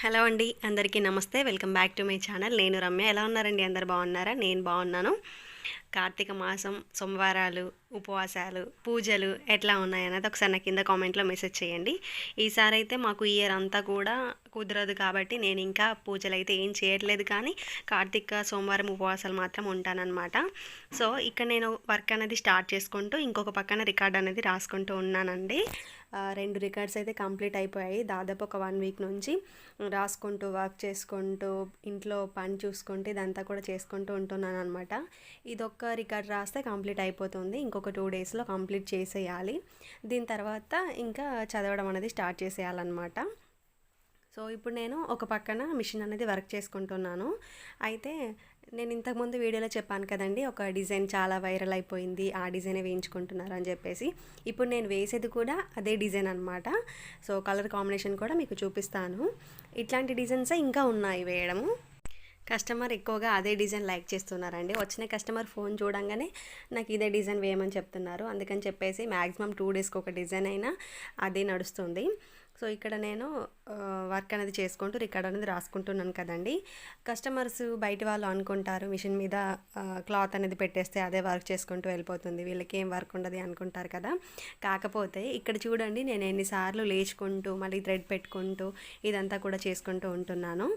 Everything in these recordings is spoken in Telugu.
హలో అండి అందరికీ నమస్తే. Welcome back to my channel. నేను రమ్య. ఎలా ఉన్నారండి? అందరు బాగున్నారా? నేను బాగున్నాను. కార్తీక మాసం సోమవారాలు ఉపవాసాలు పూజలు ఎట్లా ఉన్నాయన్నది ఒకసారి నా కింద కామెంట్లో మెసేజ్ చేయండి. ఈసారి అయితే మాకు ఇయర్ అంతా కూడా కుదరదు కాబట్టి నేను ఇంకా పూజలు అయితే ఏం చేయట్లేదు కానీ కార్తీక సోమవారం ఉపవాసాలు మాత్రం ఉంటానన్నమాట. సో ఇక్కడ నేను వర్క్ అనేది స్టార్ట్ చేసుకుంటూ ఇంకొక పక్కన రికార్డ్ అనేది రాసుకుంటూ ఉన్నానండి. రెండు రికార్డ్స్ అయితే కంప్లీట్ అయిపోయాయి. దాదాపు ఒక వన్ వీక్ నుంచి రాసుకుంటూ వర్క్ చేసుకుంటూ ఇంట్లో పని చూసుకుంటూ ఇదంతా కూడా చేసుకుంటూ ఉంటున్నాను అనమాట ఇదొక్క రికార్డ్ రాస్తే కంప్లీట్ అయిపోతుంది. ఇంకొక టూ డేస్లో కంప్లీట్ చేసేయాలి. దీని తర్వాత ఇంకా చదవడం అనేది స్టార్ట్ చేసేయాలన్నమాట. సో ఇప్పుడు నేను ఒక పక్కన మిషన్ అనేది వర్క్ చేసుకుంటున్నాను. అయితే నేను ఇంతకుముందు వీడియోలో చెప్పాను కదండి ఒక డిజైన్ చాలా వైరల్ అయిపోయింది ఆ డిజైనే వేయించుకుంటున్నారు అని చెప్పేసి. ఇప్పుడు నేను వేసేది కూడా అదే డిజైన్ అనమాట సో కలర్ కాంబినేషన్ కూడా మీకు చూపిస్తాను. ఇట్లాంటి డిజైన్సే ఇంకా ఉన్నాయి వేయడము. కస్టమర్ ఎక్కువగా అదే డిజైన్ లైక్ చేస్తున్నారండి. వచ్చిన కస్టమర్ ఫోన్ చూడంగానే నాకు ఇదే డిజైన్ వేయమని చెప్తున్నారు. అందుకని చెప్పేసి మ్యాక్సిమం టూ డేస్కి ఒక డిజైన్ అయినా అదే నడుస్తుంది. సో ఇక్కడ నేను వర్క్ అనేది చేసుకుంటూ రికార్డ్ అనేది రాసుకుంటున్నాను కదండి. కస్టమర్స్ బయట వాళ్ళు అనుకుంటారు మిషన్ మీద క్లాత్ అనేది పెట్టేస్తే అదే వర్క్ చేసుకుంటూ వెళ్ళిపోతుంది వీళ్ళకి ఏం వర్క్ ఉండదు అనుకుంటారు కదా. కాకపోతే ఇక్కడ చూడండి నేను ఎన్నిసార్లు లేచుకుంటూ మళ్ళీ థ్రెడ్ పెట్టుకుంటూ ఇదంతా కూడా చేసుకుంటూ ఉంటున్నాను.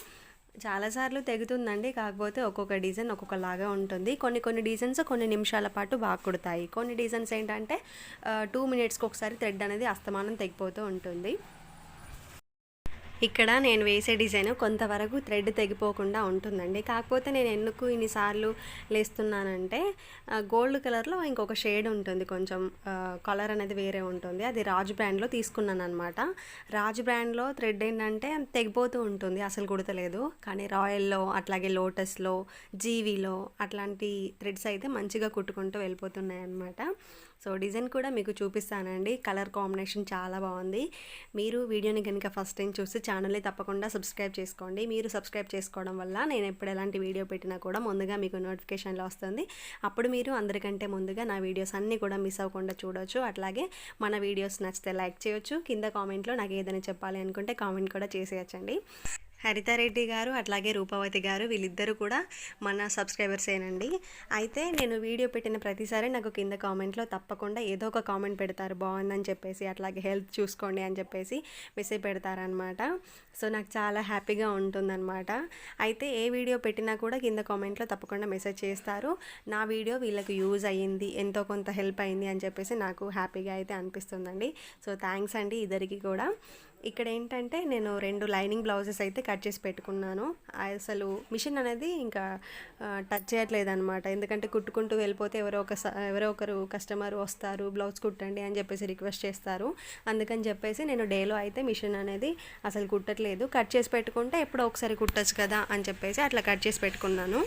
చాలాసార్లు తెగుతుందండి కాకపోతే ఒక్కొక్క డిజైన్ ఒక్కొక్కలాగా ఉంటుంది. కొన్ని కొన్ని డిజైన్స్ కొన్ని నిమిషాల పాటు బాగా కుడతాయి. కొన్ని డిజైన్స్ ఏంటంటే టూ మినిట్స్కి ఒకసారి థ్రెడ్ అనేది అస్తమానం తెగిపోతూ ఉంటుంది. ఇక్కడ నేను వేసే డిజైన్ కొంతవరకు థ్రెడ్ తెగిపోకుండా ఉంటుందండి. కాకపోతే నేను ఎందుకు ఇన్నిసార్లు లేస్తున్నానంటే గోల్డ్ కలర్లో ఇంకొక షేడ్ ఉంటుంది కొంచెం కలర్ అనేది వేరే ఉంటుంది. అది రాజ్ బ్రాండ్లో తీసుకున్నాను అనమాట రాజ్ బ్రాండ్లో థ్రెడ్ ఏంటంటే తెగిపోతూ ఉంటుంది అసలు కుడతలేదు కానీ రాయల్లో అట్లాగే లోటస్లో జీవీలో అట్లాంటి థ్రెడ్స్ అయితే మంచిగా కుట్టుకుంటూ వెళ్ళిపోతున్నాయి అనమాట సో డిజైన్ కూడా మీకు చూపిస్తానండి. కలర్ కాంబినేషన్ చాలా బాగుంది. మీరు వీడియోని కనుక ఫస్ట్ టైం చూసి ఛానల్ని తప్పకుండా సబ్స్క్రైబ్ చేసుకోండి. మీరు సబ్స్క్రైబ్ చేసుకోవడం వల్ల నేను ఎప్పుడు ఎలాంటి వీడియో పెట్టినా కూడా ముందుగా మీకు నోటిఫికేషన్లో వస్తుంది. అప్పుడు మీరు అందరికంటే ముందుగా నా వీడియోస్ అన్నీ కూడా మిస్ అవ్వకుండా చూడవచ్చు అట్లాగే మన వీడియోస్ నచ్చితే లైక్ చేయొచ్చు. కింద కామెంట్లో నాకు ఏదైనా చెప్పాలి అనుకుంటే కామెంట్ కూడా చేసేయచ్చండి. హరితారెడ్డి గారు అట్లాగే రూపవతి గారు వీళ్ళిద్దరూ కూడా మన సబ్స్క్రైబర్సేనండి. అయితే నేను వీడియో పెట్టిన ప్రతిసారి నాకు కింద కామెంట్లో తప్పకుండా ఏదో ఒక కామెంట్ పెడతారు. బాగుందని చెప్పేసి అట్లాగే హెల్త్ చూసుకోండి అని చెప్పేసి మెసేజ్ పెడతారనమాట సో నాకు చాలా హ్యాపీగా ఉంటుందన్నమాట. అయితే ఏ వీడియో పెట్టినా కూడా కింద కామెంట్లో తప్పకుండా మెసేజ్ చేస్తారు. నా వీడియో వీళ్ళకి యూజ్ అయ్యింది ఎంతో కొంత హెల్ప్ అయింది అని చెప్పేసి నాకు హ్యాపీగా అయితే అనిపిస్తుందండి. సో థ్యాంక్స్ అండి ఇద్దరికి కూడా. ఇక్కడ ఏంటంటే నేను రెండు లైనింగ్ బ్లౌజెస్ అయితే కట్ చేసి పెట్టుకున్నాను. అసలు మిషన్ అనేది ఇంకా టచ్ చేయట్లేదు అనమాట ఎందుకంటే కుట్టుకుంటూ వెళ్ళిపోతే ఎవరో ఒక ఎవరో ఒకరు కస్టమర్ వస్తారు బ్లౌజ్ కుట్టండి అని చెప్పేసి రిక్వెస్ట్ చేస్తారు. అందుకని చెప్పేసి నేను డేలో అయితే మిషన్ అనేది అసలు కుట్టట్లేదు. కట్ చేసి పెట్టుకుంటే ఎప్పుడో ఒకసారి కుట్టచ్చు కదా అని చెప్పేసి అట్లా కట్ చేసి పెట్టుకున్నాను.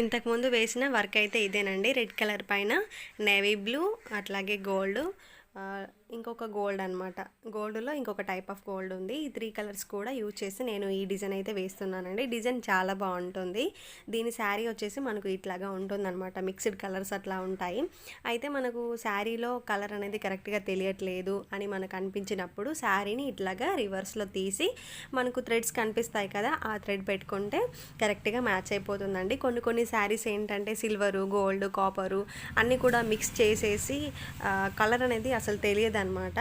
ఇంతకుముందు వేసిన వర్క్ అయితే ఇదేనండి. రెడ్ కలర్ పైన నేవీ బ్లూ అట్లాగే గోల్డ్ ఇంకొక గోల్డ్ అనమాట గోల్డ్లో ఇంకొక టైప్ ఆఫ్ గోల్డ్ ఉంది. ఈ త్రీ కలర్స్ కూడా యూజ్ చేసి నేను ఈ డిజైన్ అయితే వేస్తున్నానండి. డిజైన్ చాలా బాగుంటుంది. దీని శారీ వచ్చేసి మనకు ఇట్లాగా ఉంటుందన్నమాట. మిక్స్డ్ కలర్స్ అట్లా ఉంటాయి. అయితే మనకు శారీలో కలర్ అనేది కరెక్ట్గా తెలియట్లేదు అని మనకు అనిపించినప్పుడు శారీని ఇట్లాగా రివర్స్లో తీసి మనకు థ్రెడ్స్ కనిపిస్తాయి కదా ఆ థ్రెడ్ పెట్టుకుంటే కరెక్ట్గా మ్యాచ్ అయిపోతుందండి. కొన్ని కొన్ని శారీస్ ఏంటంటే సిల్వరు గోల్డ్ కాపరు అన్నీ కూడా మిక్స్ చేసేసి కలర్ అనేది అసలు తెలియదు అనమాట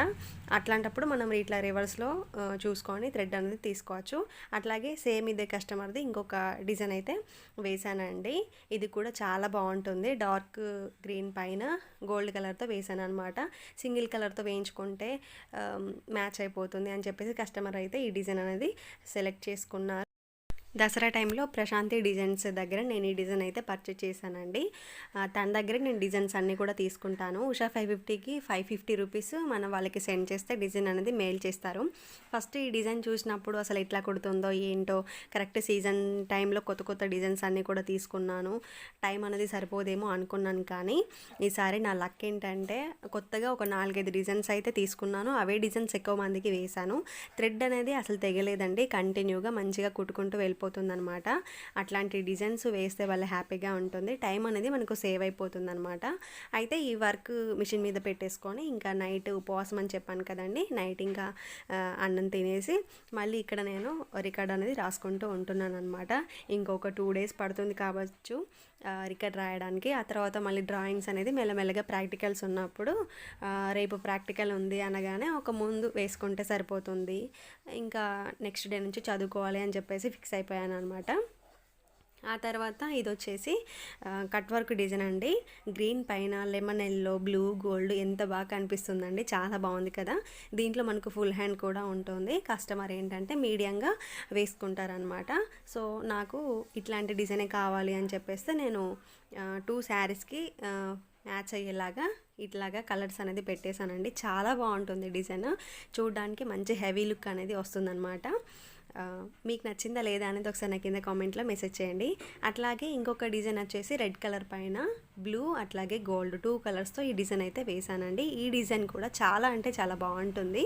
అట్లాంటప్పుడు మనం ఇట్లా రివర్స్లో చూసుకొని థ్రెడ్ అనేది తీసుకోవచ్చు. అట్లాగే సేమ్ ఇదే కస్టమర్ది ఇంకొక డిజైన్ అయితే వేసానండి. ఇది కూడా చాలా బాగుంటుంది. డార్క్ గ్రీన్ పైన గోల్డ్ కలర్తో వేసాను అనమాట సింగిల్ కలర్తో వేయించుకుంటే మ్యాచ్ అయిపోతుంది అని చెప్పేసి కస్టమర్ అయితే ఈ డిజైన్ అనేది సెలెక్ట్ చేసుకున్నారు. దసరా టైంలో ప్రశాంతి డిజైన్స్ దగ్గర నేను ఈ డిజైన్ అయితే పర్చేజ్ చేశానండి. తన దగ్గర నేను డిజైన్స్ అన్నీ కూడా తీసుకుంటాను. ఉషా ఫైవ్ ఫిఫ్టీకి ఫైవ్ ఫిఫ్టీ రూపీస్ మనం వాళ్ళకి సెండ్ చేస్తే డిజైన్ అనేది మెయిల్ చేస్తారు. ఫస్ట్ ఈ డిజైన్ చూసినప్పుడు అసలు ఎట్లా కుడుతుందో ఏంటో కరెక్ట్ సీజన్ టైంలో కొత్త కొత్త డిజైన్స్ అన్నీ కూడా తీసుకున్నాను. టైం అనేది సరిపోదేమో అనుకున్నాను కానీ ఈసారి నా లక్ ఏంటంటే కొత్తగా ఒక నాలుగైదు డిజైన్స్ అయితే తీసుకున్నాను. అవే డిజైన్స్ ఎక్కువ మందికి వేశాను. థ్రెడ్ అనేది అసలు తెగలేదండి. కంటిన్యూగా మంచిగా కుట్టుకుంటూ వెళ్ళిపోతుంది అయిపోతుందనమాట అట్లాంటి డిజైన్స్ వేస్తే వాళ్ళ హ్యాపీగా ఉంటుంది. టైం అనేది మనకు సేవ్ అయిపోతుంది అనమాట అయితే ఈ వర్క్ మిషన్ మీద పెట్టేసుకొని ఇంకా నైట్ ఉపవాసం అని చెప్పాను కదండి. నైట్ ఇంకా అన్నం తినేసి మళ్ళీ ఇక్కడ నేను రికార్డ్ అనేది రాసుకుంటూ ఉంటున్నాను అనమాట ఇంకొక టూ డేస్ పడుతుంది కావచ్చు రికార్డ్ రాయడానికి. ఆ తర్వాత మళ్ళీ డ్రాయింగ్స్ అనేది మెల్లమెల్లగా ప్రాక్టికల్స్ ఉన్నప్పుడు రేపు ప్రాక్టికల్ ఉంది అనగానే ఒక ముందు వేసుకుంటే సరిపోతుంది. ఇంకా నెక్స్ట్ డే నుంచి చదువుకోవాలి అని చెప్పేసి ఫిక్స్ అయిపోయాను అనమాట ఆ తర్వాత ఇది వచ్చేసి కట్ వర్క్ డిజైన్ అండి. గ్రీన్ పైన లెమన్ ఎల్లో బ్లూ గోల్డ్ ఎంత బాగా కనిపిస్తుందండి. చాలా బాగుంది కదా. దీంట్లో మనకు ఫుల్ హ్యాండ్ కూడా ఉంటుంది. కస్టమర్ ఏంటంటే మీడియంగా వేసుకుంటారనమాట సో నాకు ఇట్లాంటి డిజైనే కావాలి అని చెప్పేస్తే నేను టూ శారీస్కి మ్యాచ్ అయ్యేలాగా ఇట్లాగా కలర్స్ అనేది పెట్టేశానండి. చాలా బాగుంటుంది డిజైన్. చూడడానికి మంచి హెవీ లుక్ అనేది వస్తుందన్నమాట. మీకు నచ్చిందా లేదా అనేది ఒకసారి నా కింద కామెంట్లో మెసేజ్ చేయండి. అట్లాగే ఇంకొక డిజైన్ వచ్చేసి రెడ్ కలర్ పైన బ్లూ అట్లాగే గోల్డ్. టూ కలర్స్తో ఈ డిజైన్ అయితే వేసానండి. ఈ డిజైన్ కూడా చాలా అంటే చాలా బాగుంటుంది.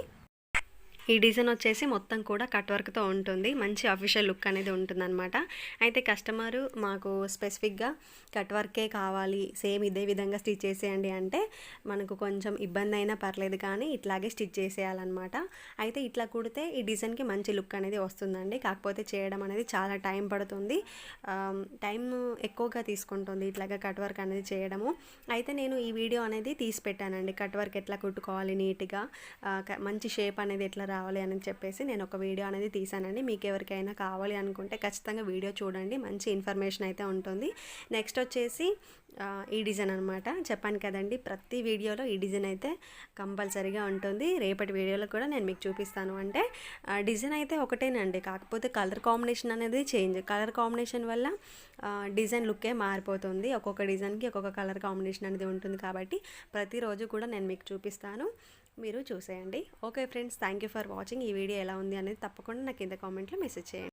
ఈ డిజైన్ వచ్చేసి మొత్తం కూడా కట్ వర్క్తో ఉంటుంది. మంచి అఫీషియల్ లుక్ అనేది ఉంటుందన్నమాట. అయితే కస్టమరు మాకు స్పెసిఫిక్గా కట్ వర్కే కావాలి సేమ్ ఇదే విధంగా స్టిచ్ చేసేయండి అంటే మనకు కొంచెం ఇబ్బంది అయినా పర్లేదు కానీ ఇట్లాగే స్టిచ్ చేసేయాలన్నమాట. అయితే ఇట్లా కుడితే ఈ డిజైన్కి మంచి లుక్ అనేది వస్తుందండి. కాకపోతే చేయడం అనేది చాలా టైం పడుతుంది. టైం ఎక్కువగా తీసుకుంటుంది ఇట్లాగా కట్ వర్క్ అనేది చేయడము. అయితే నేను ఈ వీడియో అనేది తీసి పెట్టానండి. కట్ వర్క్ ఎట్లా కుట్టుకోవాలి నీట్గా మంచి షేప్ అనేది ఎట్లా రావాలి అని చెప్పేసి నేను ఒక వీడియో అనేది తీసానండి మీకు ఎవరికైనా కావాలి అనుకుంటే ఖచ్చితంగా వీడియో చూడండి. మంచి ఇన్ఫర్మేషన్ అయితే ఉంటుంది. నెక్స్ట్ వచ్చేసి ఈ డిజైన్ అనమాట చెప్పాను కదండి ప్రతి వీడియోలో ఈ డిజైన్ అయితే కంపల్సరీగా ఉంటుంది. రేపటి వీడియోలో కూడా నేను మీకు చూపిస్తాను. అంటే డిజైన్ అయితే ఒకటేనండి. కాకపోతే కలర్ కాంబినేషన్ అనేది చేంజ్. కలర్ కాంబినేషన్ వల్ల డిజైన్ లుక్కే మారిపోతుంది. ఒక్కొక్క డిజైన్కి ఒక్కొక్క కలర్ కాంబినేషన్ అనేది ఉంటుంది కాబట్టి ప్రతిరోజు కూడా నేను మీకు చూపిస్తాను. మీరు చూసేయండి. Okay friends thank you for watching ఈ వీడియో ఎలా ఉంది అనేది తప్పకుండా నాకు కింద కామెంట్లో మెసేజ్ చేయండి.